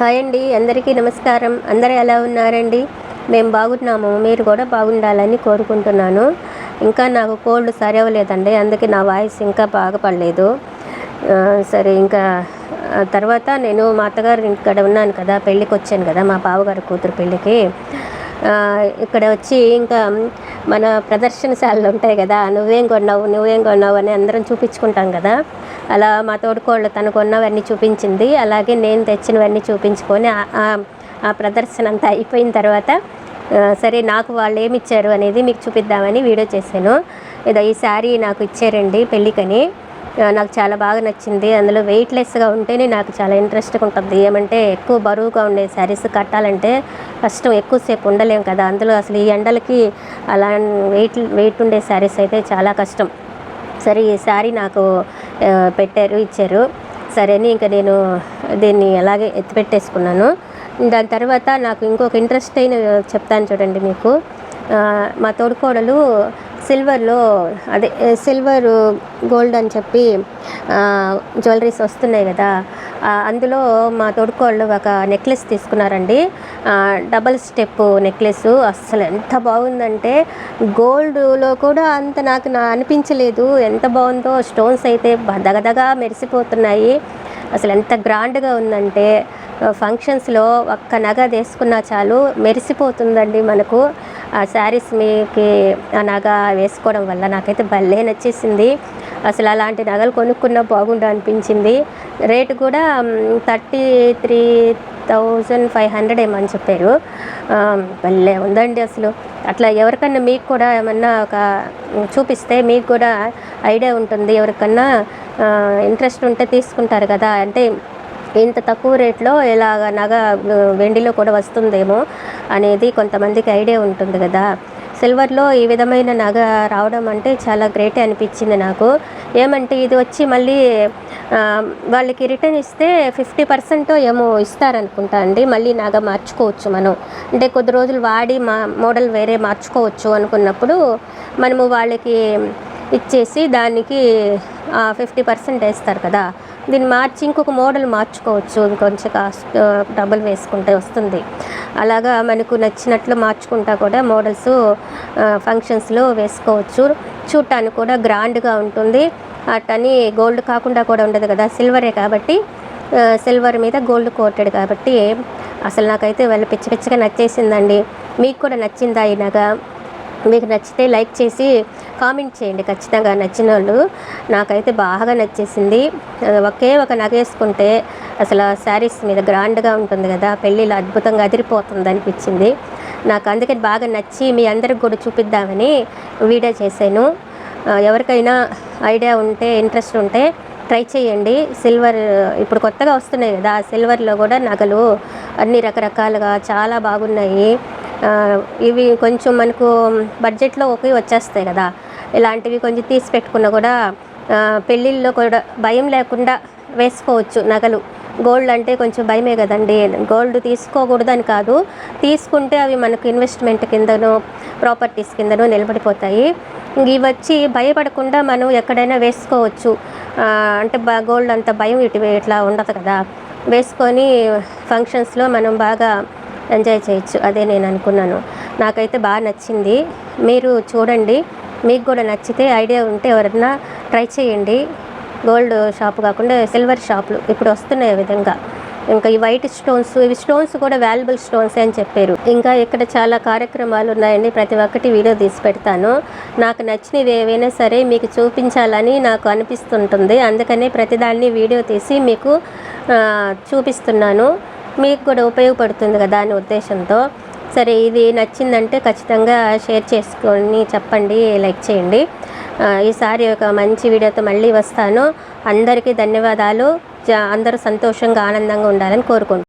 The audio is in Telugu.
హాయ్ అండి అందరికీ నమస్కారం. అందరూ ఎలా ఉన్నారండి? మేము బాగున్నాము. మీరు కూడా బాగుండాలని కోరుకుంటున్నాను. ఇంకా నాకు కోల్డ్ సరి అవ్వలేదండి అందుకే నా వాయిస్ ఇంకా బాగుపడలేదు సరే ఇంకా తర్వాత నేను మా అత్తగారు ఇక్కడ ఉన్నాను కదా పెళ్ళికి వచ్చాను కదా మా బావగారు కూతురు పెళ్ళికి. ఇక్కడ వచ్చి ఇంకా మన ప్రదర్శనశాలలు ఉంటాయి కదా నువ్వేం కొన్నావు నువ్వేం కొన్నావు అని అందరం చూపించుకుంటాం కదా. అలా మా తోడుకోళ్ళు తను కొన్నవన్నీ చూపించింది. అలాగే నేను తెచ్చినవన్నీ చూపించుకొని ఆ- ప్రదర్శన అంతా అయిపోయిన తర్వాత సరే నాకు వాళ్ళు ఏమి ఇచ్చారు అనేది మీకు చూపిద్దామని వీడియో చేశాను. ఇదో ఈ శారీ నాకు ఇచ్చారండి పెళ్ళికని. నాకు చాలా బాగా నచ్చింది. అందులో వెయిట్లెస్గా ఉంటేనే నాకు చాలా ఇంట్రెస్ట్గా ఉంటుంది. ఏమంటే ఎక్కువ బరువుగా ఉండే శారీస్ కట్టాలంటే కష్టం. ఎక్కువసేపు ఉండలేం కదా. అందులో అసలు ఈ ఎండలకి అలా వెయిట్ వెయిట్ ఉండే శారీస్ అయితే చాలా కష్టం. సరే ఈ శారీ నాకు పెట్టారు ఇచ్చారు. సరే అని ఇంకా నేను దీన్ని అలాగే ఎత్తిపెట్టేసుకున్నాను. దాని తర్వాత నాకు ఇంకొక ఇంట్రెస్ట్ అయిన చెప్తాను చూడండి మీకు. మా తోడుకోడలు సిల్వర్లో అదే సిల్వర్ గోల్డ్ అని చెప్పి జ్యువెలరీస్ వస్తున్నాయి కదా అందులో మా తోడుకోళ్ళు ఒక నెక్లెస్ తీసుకున్నారండి. Double step necklace. అస్సలు ఎంత బాగుందంటే గోల్డ్లో కూడా అంత నాకు నా అనిపించలేదు. ఎంత బాగుందో స్టోన్స్ అయితే దగదగా మెరిసిపోతున్నాయి. అసలు ఎంత గ్రాండ్గా ఉందంటే ఫంక్షన్స్లో ఒక్క నగ వేసుకున్నా చాలు మెరిసిపోతుందండి మనకు. ఆ శారీస్ మీకు ఆ నగ వేసుకోవడం వల్ల నాకైతే భలే నచ్చేసింది. అసలు అలాంటి నగలు కొనుక్కున్నా బాగుండు అనిపించింది. రేటు కూడా thirty three thousand five hundred ఏమని చెప్పారు. భలే ఉందండి అసలు. అట్లా ఎవరికన్నా మీకు కూడా ఏమన్నా ఒక చూపిస్తే మీకు కూడా ఐడియా ఉంటుంది. ఎవరికన్నా ఇంట్రెస్ట్ ఉంటే తీసుకుంటారు కదా. అంటే ఇంత తక్కువ రేట్లో ఇలాగ నగ వెండిలో కూడా వస్తుందేమో అనేది కొంతమందికి ఐడియా ఉంటుంది కదా. సిల్వర్లో ఈ విధమైన నగ రావడం అంటే చాలా గ్రేట్ అనిపించింది నాకు. ఏమంటే ఇది వచ్చి మళ్ళీ వాళ్ళకి రిటర్న్ ఇస్తే ఫిఫ్టీ పర్సెంట్ ఏమో ఇస్తారనుకుంటా అండి. మళ్ళీ నగ మార్చుకోవచ్చు మనం. అంటే కొద్ది రోజులు వాడి మా మోడల్ వేరే మార్చుకోవచ్చు అనుకున్నప్పుడు మనము వాళ్ళకి ఇచ్చేసి దానికి ఫిఫ్టీ పర్సెంట్ వేస్తారు కదా. దీన్ని మార్చి ఇంకొక మోడల్ మార్చుకోవచ్చు. ఇంకొంచెం కాస్ట్ డబ్బులు వేసుకుంటే వస్తుంది. అలాగా మనకు నచ్చినట్లు మార్చుకుంటా కూడా మోడల్స్ ఫంక్షన్స్లో వేసుకోవచ్చు. చూడటానికి కూడా గ్రాండ్గా ఉంటుంది. అట్టని గోల్డ్ కాకుండా కూడా ఉండదు కదా సిల్వరే కాబట్టి సిల్వర్ మీద గోల్డ్ కోటెడ్ కాబట్టి అసలు నాకైతే వాళ్ళు పిచ్చి పిచ్చిగా నచ్చేసిందండి. మీకు కూడా నచ్చిందా ఈ నగ? మీకు నచ్చితే లైక్ చేసి కామెంట్ చేయండి. ఖచ్చితంగా నచ్చిన వాళ్ళు నాకైతే బాగా నచ్చేసింది. ఒకే ఒక నగ వేసుకుంటే అసలు శారీస్ మీద గ్రాండ్గా ఉంటుంది కదా పెళ్ళిలో అద్భుతంగా అదిరిపోతుంది అనిపించింది. నాకు అందుకని బాగా నచ్చి మీ అందరికి కూడా చూపిద్దామని వీడియో చేశాను. ఎవరికైనా ఐడియా ఉంటే ఇంట్రెస్ట్ ఉంటే ట్రై చేయండి. సిల్వర్ ఇప్పుడు కొత్తగా వస్తున్నాయి కదా సిల్వర్లో కూడా నగలు అన్ని రకరకాలుగా చాలా బాగున్నాయి. ఇవి కొంచెం మనకు బడ్జెట్లో ఒకే వచ్చేస్తాయి కదా. ఇలాంటివి కొంచెం తీసి పెట్టుకున్నా కూడా పెళ్ళిళ్ళలో కూడా భయం లేకుండా వేసుకోవచ్చు నగలు. గోల్డ్ అంటే కొంచెం భయమే కదండి. గోల్డ్ తీసుకోకూడదని కాదు తీసుకుంటే అవి మనకు ఇన్వెస్ట్మెంట్ కిందనో ప్రాపర్టీస్ కిందనో నిలబడిపోతాయి. ఇవి వచ్చి భయపడకుండా మనం ఎక్కడైనా వేసుకోవచ్చు. అంటే బా గోల్డ్ అంత భయం ఇటు ఇట్లా ఉండదు కదా. వేసుకొని ఫంక్షన్స్లో మనం బాగా ఎంజాయ్ చేయొచ్చు అదే నేను అనుకున్నాను. నాకైతే బాగా నచ్చింది. మీరు చూడండి మీకు కూడా నచ్చితే ఐడియా ఉంటే ఎవరన్నా ట్రై చేయండి. గోల్డ్ షాప్ కాకుండా సిల్వర్ షాపులు ఇప్పుడు వస్తున్నాయి విధంగా. ఇంకా ఈ వైట్ స్టోన్స్ ఇవి స్టోన్స్ కూడా వాల్యుబుల్ స్టోన్స్ అని చెప్పారు. ఇంకా ఇక్కడ చాలా కార్యక్రమాలు ఉన్నాయండి ప్రతి ఒక్కటి వీడియో తీసి పెడతాను. నాకు నచ్చినవి ఏవైనా సరే మీకు చూపించాలని నాకు అనిపిస్తుంటుంది. అందుకనే ప్రతిదాన్ని వీడియో తీసి మీకు చూపిస్తున్నాను. మీకు కూడా ఉపయోగపడుతుంది కదా అనే ఉద్దేశంతో. సరే ఇది నచ్చిందంటే ఖచ్చితంగా షేర్ చేసుకొని చెప్పండి లైక్ చేయండి. ఈసారి ఒక మంచి వీడియోతో మళ్ళీ వస్తాను. అందరికీ ధన్యవాదాలు. అందరూ సంతోషంగా ఆనందంగా ఉండాలని కోరుకుంటున్నాను.